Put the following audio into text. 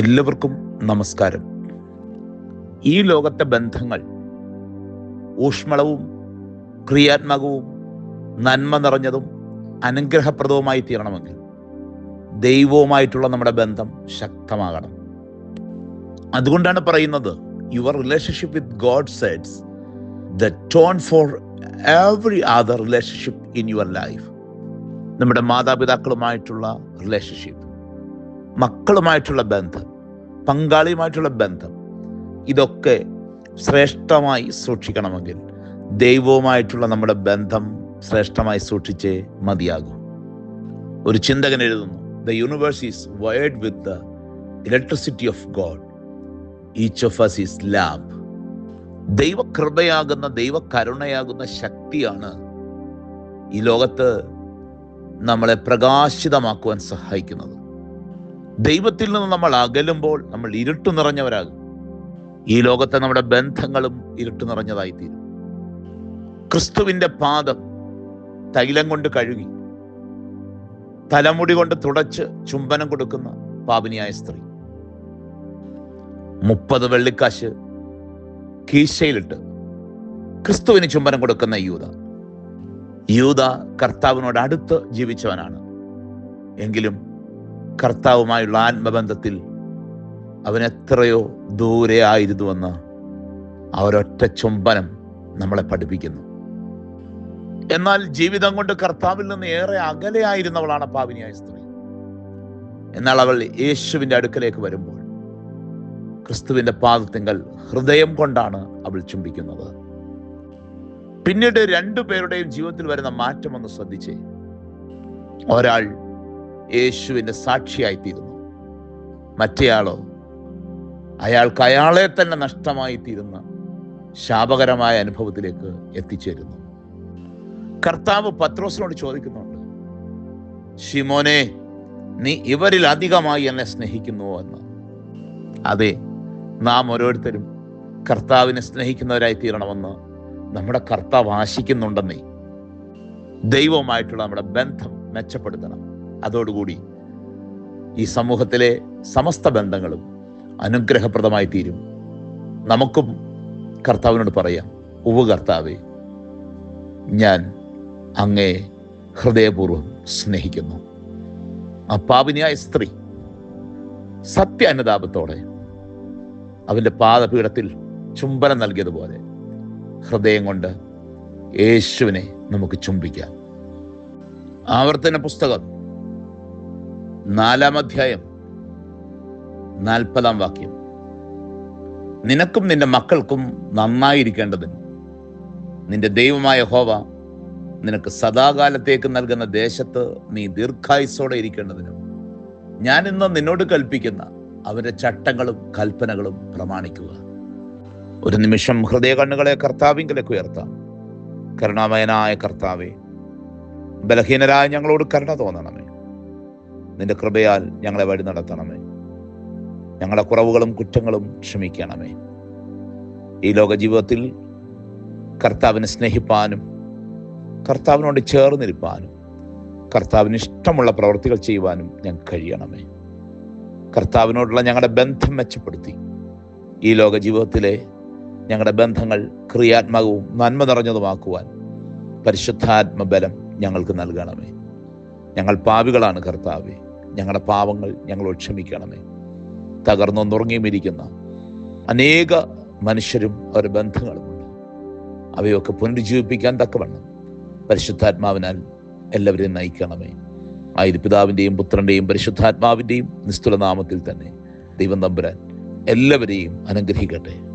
എല്ലാവർക്കും നമസ്കാരം. ഈ ലോകത്തെ ബന്ധങ്ങൾ ഊഷ്മളവും ക്രിയാത്മകവും നന്മ നിറഞ്ഞതും അനുഗ്രഹപ്രദവുമായി തീരണമെങ്കിൽ ദൈവവുമായിട്ടുള്ള നമ്മുടെ ബന്ധം ശക്തമാകണം. അതുകൊണ്ടാണ് പറയുന്നത് your relationship with God sets the tone for every other relationship in your life നമ്മുടെ മാതാപിതാക്കളുമായിട്ടുള്ള റിലേഷൻഷിപ്പ് മക്കളുമായിട്ടുള്ള ബന്ധം പങ്കാളിയുമായിട്ടുള്ള ബന്ധം ഇതൊക്കെ ശ്രേഷ്ഠമായി സൂക്ഷിക്കണമെങ്കിൽ ദൈവവുമായിട്ടുള്ള നമ്മുടെ ബന്ധം ശ്രേഷ്ഠമായി സൂക്ഷിച്ചേ മതിയാകും. ഒരു ചിന്തകൻ എഴുതുന്നു the universe is wired with the electricity of God each of us is lab ദൈവകൃപയാകുന്ന ദൈവകരുണയാകുന്ന ശക്തിയാണ് ഈ ലോകത്ത് നമ്മളെ പ്രകാശിതമാക്കുവാൻ സഹായിക്കുന്നത്. ദൈവത്തിൽ നിന്ന് നമ്മൾ അകലുമ്പോൾ നമ്മൾ ഇരുട്ട് നിറഞ്ഞവരാകും. ഈ ലോകത്തെ നമ്മുടെ ബന്ധങ്ങളും ഇരുട്ട് നിറഞ്ഞതായി തീരും ക്രിസ്തുവിന്റെ പാദം തൈലം കൊണ്ട് കഴുകി തലമുടി കൊണ്ട് തുടച്ച് ചുംബനം കൊടുക്കുന്ന പാപിനിയായ സ്ത്രീ. മുപ്പത് വെള്ളിക്കാശ് കീശയിലിട്ട് ക്രിസ്തുവിന് ചുംബനം കൊടുക്കുന്ന യൂത. യൂത കർത്താവിനോട് അടുത്ത് ജീവിച്ചവനാണ്. എങ്കിലും കർത്താവുമായുള്ള ആത്മബന്ധത്തിൽ അവൻ എത്രയോ ദൂരെ ആയിരുന്നുവെന്ന് ആ ഒരൊറ്റ ചുംബനം നമ്മളെ പഠിപ്പിക്കുന്നു. എന്നാൽ ജീവിതം കൊണ്ട് കർത്താവിൽ നിന്ന് ഏറെ അകലെയായിരുന്നവളാണ് പാവിനിയായ സ്ത്രീ. എന്നാൽ അവൾ യേശുവിന്റെ അടുക്കലേക്ക് വരുമ്പോൾ ക്രിസ്തുവിന്റെ പാദത്തിങ്കൽ ഹൃദയം കൊണ്ടാണ് അവൾ ചുംബിക്കുന്നത്. പിന്നീട് രണ്ടു പേരുടെയും ജീവിതത്തിൽ വരുന്ന മാറ്റം ഒന്ന് ശ്രദ്ധിച്ചേ. ഒരാൾ യേശുവിന്റെ സാക്ഷിയായിത്തീരുന്നു. മറ്റേയാളോ അയാൾക്ക് അയാളെ തന്നെ നഷ്ടമായി തീരുന്ന ശാപകരമായ അനുഭവത്തിലേക്ക് എത്തിച്ചേരുന്നു. കർത്താവ് പത്രോസിനോട് ചോദിക്കുന്നുണ്ട് ഷിമോനെ നീ ഇവരിൽ അധികമായി എന്നെ സ്നേഹിക്കുന്നുവോ എന്ന്. അതെ നാം ഓരോരുത്തരും കർത്താവിനെ സ്നേഹിക്കുന്നവരായി തീരണമെന്ന് നമ്മുടെ കർത്താവ് ആശിക്കുന്നുണ്ടെന്നേ ദൈവവുമായിട്ടുള്ള നമ്മുടെ ബന്ധം മെച്ചപ്പെടുത്തണം. അതോടുകൂടി ഈ സമൂഹത്തിലെ സമസ്ത ബന്ധങ്ങളും അനുഗ്രഹപ്രദമായി തീരും നമുക്കും കർത്താവിനോട് പറയാം ഉവ കർത്താവേ ഞാൻ അങ്ങേ ഹൃദയപൂർവം സ്നേഹിക്കുന്നു. ആ പാപിനിയായ സ്ത്രീ സത്യ അനുതാപത്തോടെ അവന്റെ പാദപീഠത്തിൽ ചുംബനം നൽകിയതുപോലെ ഹൃദയം കൊണ്ട് യേശുവിനെ നമുക്ക് ചുംബിക്കാം. ആവർത്തന പുസ്തകം നാലാം അധ്യായം. നാൽപ്പതാം വാക്യം. നിനക്കും നിന്റെ മക്കൾക്കും നന്നായിരിക്കേണ്ടതിന് നിന്റെ ദൈവമായ ഹോവ നിനക്ക് സദാകാലത്തേക്ക് നൽകുന്ന ദേശത്ത് നീ ദീർഘായുസോടെ ഇരിക്കേണ്ടതിനും ഞാൻ ഇന്ന് നിന്നോട് കൽപ്പിക്കുന്ന അവന്റെ ചട്ടങ്ങളും കൽപ്പനകളും പ്രമാണിക്കുക. ഒരു നിമിഷം ഹൃദയ കണ്ണുകളെ കർത്താവിങ്കിലേക്ക് ഉയർത്താം. കരുണാമയനായ കർത്താവെ ബലഹീനരായ ഞങ്ങളോട് കരുണ തോന്നണമേ. നിന്റെ കൃപയാൽ ഞങ്ങളെ വഴി നടത്തണമേ. ഞങ്ങളുടെ കുറവുകളും കുറ്റങ്ങളും ക്ഷമിക്കണമേ. ഈ ലോക ജീവിതത്തിൽ കർത്താവിനെ സ്നേഹിപ്പാനും കർത്താവിനോട് ചേർന്നിരിപ്പാനും കർത്താവിന് ഇഷ്ടമുള്ള പ്രവൃത്തികൾ ചെയ്യുവാനും ഞാൻ കഴിയണമേ. കർത്താവിനോടുള്ള ഞങ്ങളുടെ ബന്ധം മെച്ചപ്പെടുത്തി. ഈ ലോക ജീവിതത്തിലെ ഞങ്ങളുടെ ബന്ധങ്ങൾ ക്രിയാത്മകവും നന്മ നിറഞ്ഞതുമാക്കുവാൻ പരിശുദ്ധാത്മബലം ഞങ്ങൾക്ക് നൽകണമേ. ഞങ്ങൾ പാവികളാണ് കർത്താവെ. ഞങ്ങളുടെ പാവങ്ങൾ ഞങ്ങളോട് ക്ഷമിക്കണമേ. തകർന്നൊന്നുറങ്ങിയുമിരിക്കുന്ന അനേക മനുഷ്യരും അവരുടെ ബന്ധങ്ങളുമുണ്ട്. അവയൊക്കെ പുനരുജ്ജീവിപ്പിക്കാൻ തക്കവണ്ണം പരിശുദ്ധാത്മാവിനാൽ എല്ലാവരെയും നയിക്കണമേ. ആയത് പിതാവിന്റെയും പുത്രന്റെയും പരിശുദ്ധാത്മാവിന്റെയും നിസ്തുല നാമത്തിൽ തന്നെ ദൈവം തമ്പുരാൻ എല്ലാവരെയും അനുഗ്രഹിക്കട്ടെ.